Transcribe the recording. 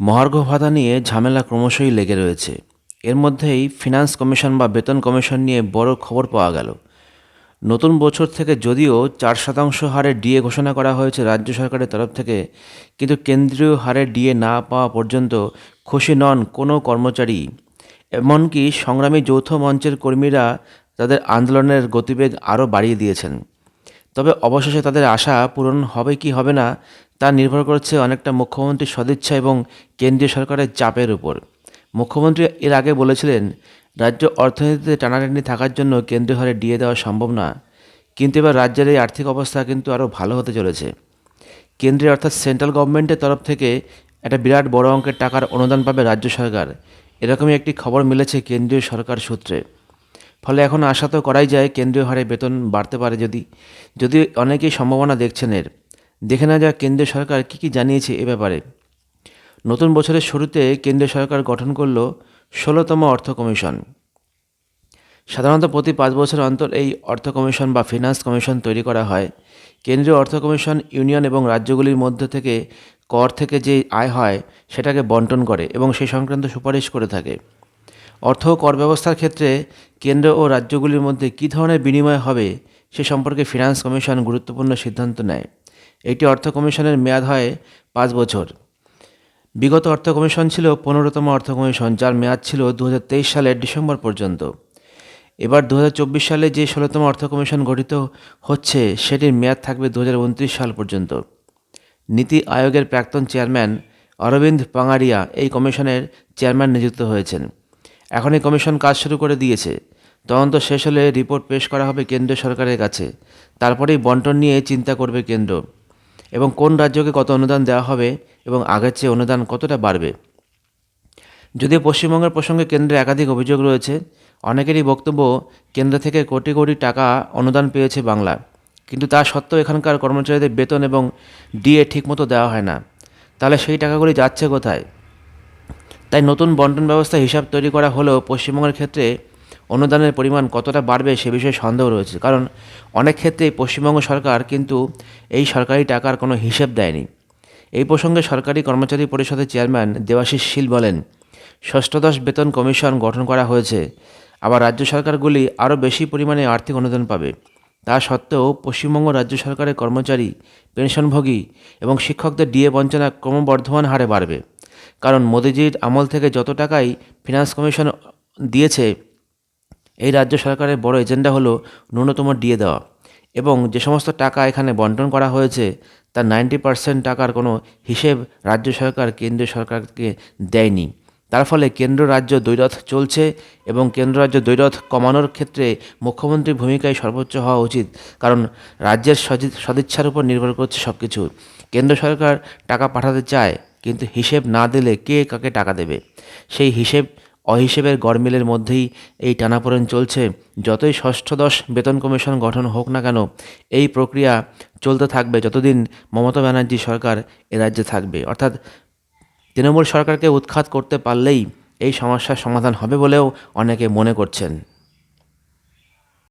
মহার্ঘ ভাতা নিয়ে ঝামেলা ক্রমশই লেগে রয়েছে। এর মধ্যেই ফিনান্স কমিশন বা বেতন কমিশন নিয়ে বড় খবর পাওয়া গেল। নতুন বছর থেকে যদিও চার শতাংশ হারে ডিএ ঘোষণা করা হয়েছে রাজ্য সরকারের তরফ থেকে, কিন্তু কেন্দ্রীয় হারে ডিএ না পাওয়া পর্যন্ত খুশি নন কোনো কর্মচারী। এমনকি সংগ্রামী যৌথ মঞ্চের কর্মীরা তাদের আন্দোলনের গতিবেগ আরও বাড়িয়ে দিয়েছেন। তবে অবশেষে তাদের আশা পূরণ হবে কি হবে না তা নির্ভর করছে অনেকটা মুখ্যমন্ত্রীর সদিচ্ছা এবং কেন্দ্রীয় সরকারের চাপের উপর। মুখ্যমন্ত্রী এর আগে বলেছিলেন, রাজ্য অর্থনীতিতে টানাটানি থাকার জন্য কেন্দ্রীয় হারে ডিএ দেওয়া সম্ভব না। কিন্তু এবার রাজ্যের এই আর্থিক অবস্থা কিন্তু আরও ভালো হতে চলেছে। কেন্দ্রের অর্থাৎ সেন্ট্রাল গভর্নমেন্টের তরফ থেকে একটা বিরাট বড় অঙ্কের টাকার অনুদান পাবে রাজ্য সরকার। এরকমই একটি খবর মিলেছে কেন্দ্রীয় সরকার সূত্রে। ফলে এখন আশা তো করাই যায় কেন্দ্রীয় হারে বেতন বাড়তে পারে যদি যদি অনেকেই সম্ভাবনা দেখছেন এর। দেখে না যাক কেন্দ্রীয় সরকার কী কী জানিয়েছে এ ব্যাপারে। নতুন বছরের শুরুতে কেন্দ্রীয় সরকার গঠন করল ষোলোতম অর্থ কমিশন। সাধারণত প্রতি পাঁচ বছর অন্তর এই অর্থ কমিশন বা ফিনান্স কমিশন তৈরি করা হয়। কেন্দ্রীয় অর্থ কমিশন ইউনিয়ন এবং রাজ্যগুলির মধ্যে থেকে কর থেকে যে আয় হয় সেটাকে বন্টন করে এবং সেই সংক্রান্ত সুপারিশ করে থাকে। অর্থ ও কর ব্যবস্থার ক্ষেত্রে কেন্দ্র ও রাজ্যগুলির মধ্যে কী ধরনের বিনিময় হবে সে সম্পর্কে ফিনান্স কমিশন গুরুত্বপূর্ণ সিদ্ধান্ত নেয়। এটি অর্থ কমিশনের মেয়াদ হয় পাঁচ বছর। বিগত অর্থ কমিশন ছিল পনেরোতম অর্থ কমিশন, যার মেয়াদ ছিল দু হাজার তেইশ সালের ডিসেম্বর পর্যন্ত। এবার দু হাজার চব্বিশ সালে যে ষোলোতম অর্থ কমিশন গঠিত হচ্ছে, সেটির মেয়াদ থাকবে দু হাজার উনত্রিশ সাল পর্যন্ত। নীতি আয়োগের প্রাক্তন চেয়ারম্যান অরবিন্দ পাঙাড়িয়া এই কমিশনের চেয়ারম্যান নিযুক্ত হয়েছেন। এখন এই কমিশন কাজ শুরু করে দিয়েছে। তদন্ত শেষ হলে রিপোর্ট পেশ করা হবে কেন্দ্রীয় সরকারের কাছে। তারপরেই বন্টন নিয়ে চিন্তা করবে কেন্দ্র। এবং কোন রাজ্যকে কত অনুদান দেওয়া হবে এবং আগের চেয়ে অনুদান কতটা বাড়বে। যদিও পশ্চিমবঙ্গের প্রসঙ্গে কেন্দ্রে একাধিক অভিযোগ রয়েছে, অনেকেরই বক্তব্য কেন্দ্র থেকে কোটি কোটি টাকা অনুদান পেয়েছে বাংলা। কিন্তু তা সত্ত্বেও এখানকার কর্মচারীদের বেতন এবং ডিএ ঠিকমতো দেওয়া হয় না। তাহলে সেই টাকাগুলি যাচ্ছে কোথায়? তাই নতুন বন্টন ব্যবস্থা হিসাব তৈরি করা হলেও পশ্চিমবঙ্গের ক্ষেত্রে অনুদানের পরিমাণ কতটা বাড়বে সে বিষয়ে সন্দেহ রয়েছে। কারণ অনেক ক্ষেত্রেই পশ্চিমবঙ্গ সরকার কিন্তু এই সরকারি টাকার কোনো হিসেব দেয়নি। এই প্রসঙ্গে সরকারি কর্মচারী পরিষদের চেয়ারম্যান দেবাশিস শীল বলেন, ষষ্ঠদশ বেতন কমিশন গঠন করা হয়েছে। আবার রাজ্য সরকারগুলি আরও বেশি পরিমাণে আর্থিক অনুদান পাবে। তা সত্ত্বেও পশ্চিমবঙ্গ রাজ্য সরকারের কর্মচারী, পেনশনভোগী এবং শিক্ষকদের ডিএ বঞ্চনা ক্রমবর্ধমান হারে বাড়বে। কারণ মোদিজির আমল থেকে যত টাকাই ফিনান্স কমিশন দিয়েছে এই রাজ্য সরকারের বড় এজেন্ডা হলো ন্যূনতম ডিএ দেওয়া এবং যে সমস্ত টাকা এখানে বন্টন করা হয়েছে, তার নাইনটি পার্সেন্ট টাকার কোনো হিসেব রাজ্য সরকার, কেন্দ্রীয় সরকারকে দেয়নি। তার ফলে কেন্দ্র রাজ্য দ্বৈরথ চলছে এবং কেন্দ্র রাজ্য দ্বৈরথ কমানোর ক্ষেত্রে মুখ্যমন্ত্রীর ভূমিকাই সর্বোচ্চ হওয়া উচিত, কারণ রাজ্যের সদিচ্ছার উপর নির্ভর করছে সব কিছু কেন্দ্র সরকার টাকা পাঠাতে চায়, কিন্তু হিসেব না দিলে কে কাকে টাকা দেবে? সেই হিসেব অহিসেবের গরমিলের মধ্যেই এই টানাপোড়েন চলছে। যতই ষষ্ঠদশ বেতন কমিশন গঠন হোক না কেন, এই প্রক্রিয়া চলতে থাকবে যতদিন মমতা ব্যানার্জি সরকার এ রাজ্যে থাকবে। অর্থাৎ তৃণমূল সরকারকে উৎখাত করতে পারলেই এই সমস্যার সমাধান হবে বলেও অনেকে মনে করছেন।